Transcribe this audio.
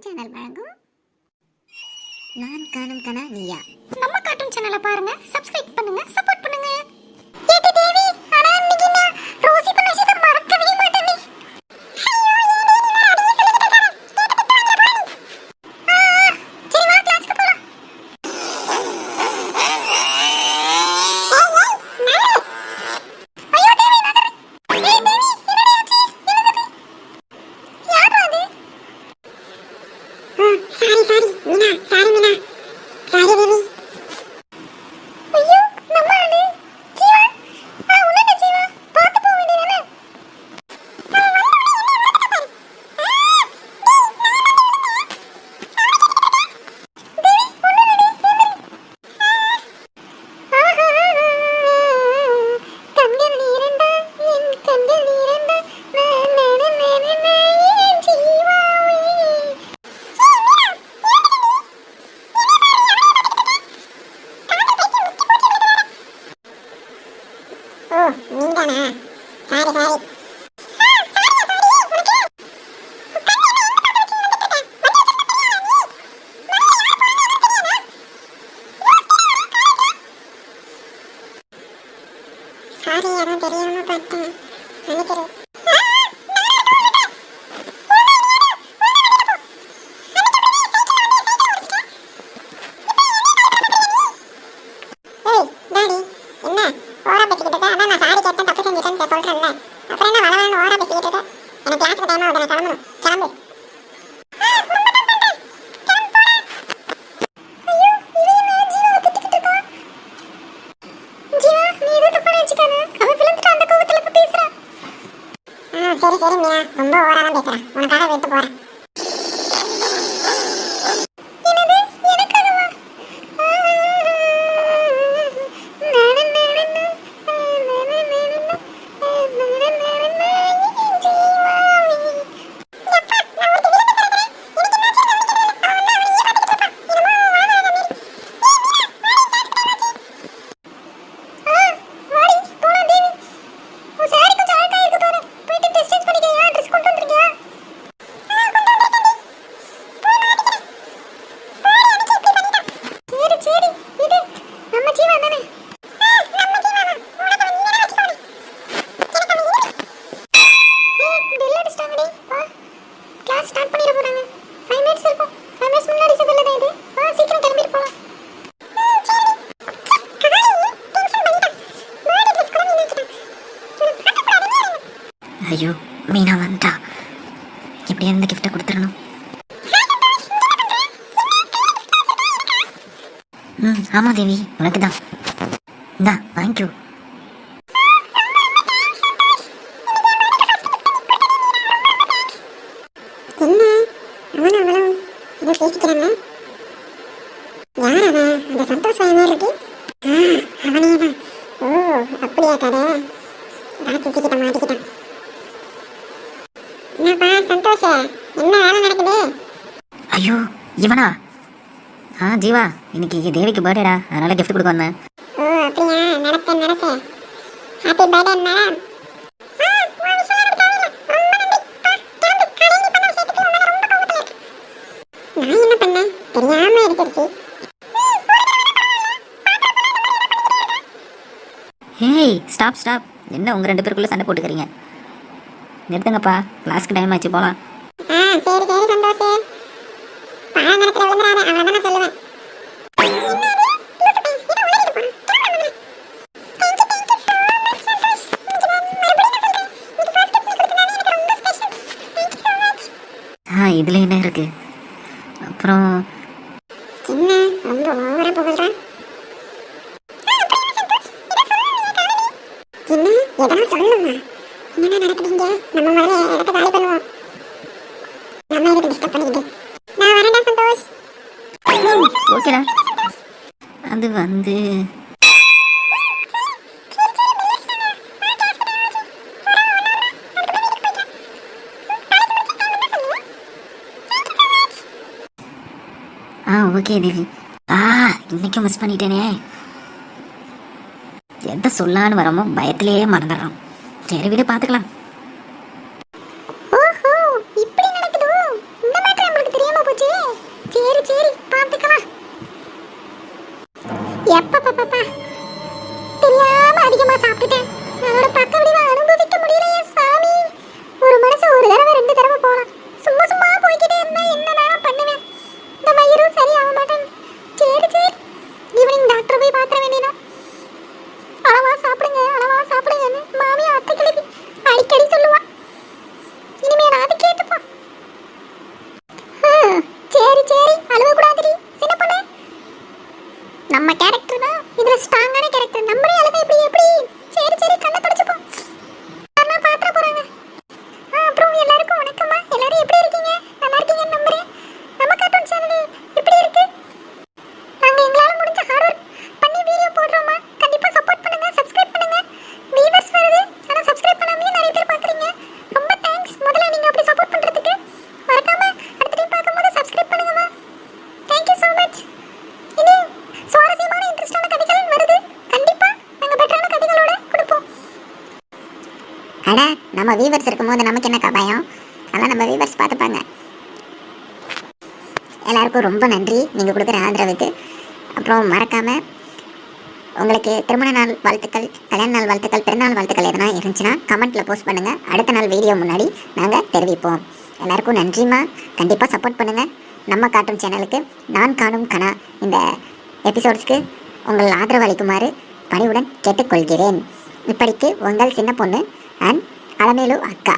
Cartoon channel வழங்கும். நான் காணும் கனா நீயா. நம்ம கார்ட்டூன் சேனலை பாருங்க சப்ஸ்கிரைப் பண்ணுங்க சப்போர்ட் பண்ணுங்க ஏடி தேவி ஆனா இன்னைக்கு நான் ரோசி பண்ண விஷயத்தை மறக்கவே மாட்டேனே ஐயோ, ஏடி, நான் அதையே சொல்லிக்கிட்டு இருக்கேன். கேட்டு திட்டு வாங்கிட போறேன். ஆ, ஆ, சரி வா கிளாஸ்க்கு போலாம் ஐயோ தேவி நகரு ஏய் தேவி என்னடி ஆச்சு எழுதுடி யாரா அது sorry sorry Meena sorry Meena sorry Devi ஐயோ நம்ம ஆளு ஜீவா ஆ உன்னட ஜீவா பார்த்து போக வேண்டியதானே கண்கள் இரண்டா என் கண்கள் இரண்டா நான் நான் நான் நான் என் ஜீவாவே ஓ நீதானா சாரி சாரி சாரி அதான் தெரியாம பார்த்தேன் நினைக்கிறேன் ஏய் டாடி என்ன ஓரா பேசிக்கிட்டு இருக்க அதான் நான் சாரி கேட்டேன் தப்பு செஞ்சுட்டேன்னு சொல்றேன்ல. அப்புறம் என்ன வளவளன்னு ஓரா பேசிக்கிட்டு இருக்க? எனக்கு கிளாஸுக்கு டைம் ஆகுது நான் கிளம்பணும். கிளம்பு. சரி சரி மீனா. ரொம்ப ஓராதான் பேசுறேன் உனக்காக விட்டு போறேன். ஐயோ மீனா வந்துட்டா எப்படியா இந்த கிஃப்ட்டை கொடுத்துடணும். ம் ஆமாம் தேவி உனக்கு தான். இந்தா தேங்க்யூ என்ன? அவனும் அவளும் ஏதோ பேசிக்கிறாங்க. யார் அவன் அந்த சந்தோஷ் மாதிரி இருக்கு ஆ அவனே தான். ஓ அப்படியா கதை ராட்சி கிட்ட மாட்டிக்கிட்டான் என்னப்பா சந்தோஷ் என்ன வேலை நடக்குது ஐயோ இவனா ஆ ஜீவா இன்னைக்கு தேவிக்கு பர்த்டேடா அதனால gift கொடுக்க வந்தேன். ஓ அப்படியா? நடக்க நடக்க. ஹாப்பி பர்த்டே மேடம் நான் என்ன பண்ணேன்? தெரியாம எடுத்துருச்சு ஹேய் ஸ்டாப் ஸ்டாப் என்ன உங்கள் ரெண்டு பேருக்குள்ளே சண்டை போட்டுக்கிறீங்க? நிறுத்துங்கப்பா. கிளாஸ்க்கு டைம் ஆச்சு போகலாம் ஆ சரி சரி சந்தோஷ் பழங்கணத்துல விழுந்துடாத அவ்வளவுதான் நான் சொல்லுவேன். ஆ இதில் என்ன இருக்கு? அப்புறம் என்ன? ரொம்ப ஓவரா புகழ்றான் என்ன? எதனா சொல்லுமா என்னடா நடக்குதுங்க நம்ம முதல்ல இடத்த காலி பண்ணுவோம். நம்ம எதுக்கு டிஸ்டர்ப் பண்ணிக்கிட்டு நான் வரேன்டா சந்தோஷ் ஓகேடா அது வந்து. ஆ ஓகே தேவி. ஆ இன்னைக்கும் மிஸ் பண்ணிட்டேனே. எதை சொல்லான்னு வரமோ பயத்திலேயே மறந்துடுறோம். சரி விட பார்த்துக்கலாம் ஓஹோ இப்படி நடக்குதோ? இந்த மேட்டர் நம்மளுக்கு apa-apa. Tuh lama di rumah deh. அட நம்ம வீவர்ஸ் இருக்கும்போது நமக்கு என்ன கபாயம் அதெல்லாம் நம்ம வீவர்ஸ் பார்த்துப்பாங்க. எல்லாருக்கும் ரொம்ப நன்றி. நீங்கள் கொடுக்குற ஆதரவுக்கு. அப்புறம் மறக்காமல் உங்களுக்கு திருமண நாள் வாழ்த்துக்கள் கல்யாண நாள் வாழ்த்துக்கள் பிறந்தநாள் வாழ்த்துக்கள் எதனா இருந்துச்சுன்னா கமெண்ட்டில் போஸ்ட் பண்ணுங்கள் அடுத்த நாள் வீடியோ முன்னாடி நாங்கள் தெரிவிப்போம். எல்லாருக்கும் நன்றிம்மா. கண்டிப்பாக சப்போர்ட் பண்ணுங்கள் நம்ம காட்டும் சேனலுக்கு நான் காணும் கணா இந்த எபிசோட்ஸ்க்கு உங்கள் ஆதரவு அளிக்குமாறு பணிவுடன் கேட்டுக்கொள்கிறேன். இப்படிக்கு உங்கள் சின்ன பொண்ணு అండ్ అడమేలు అక్క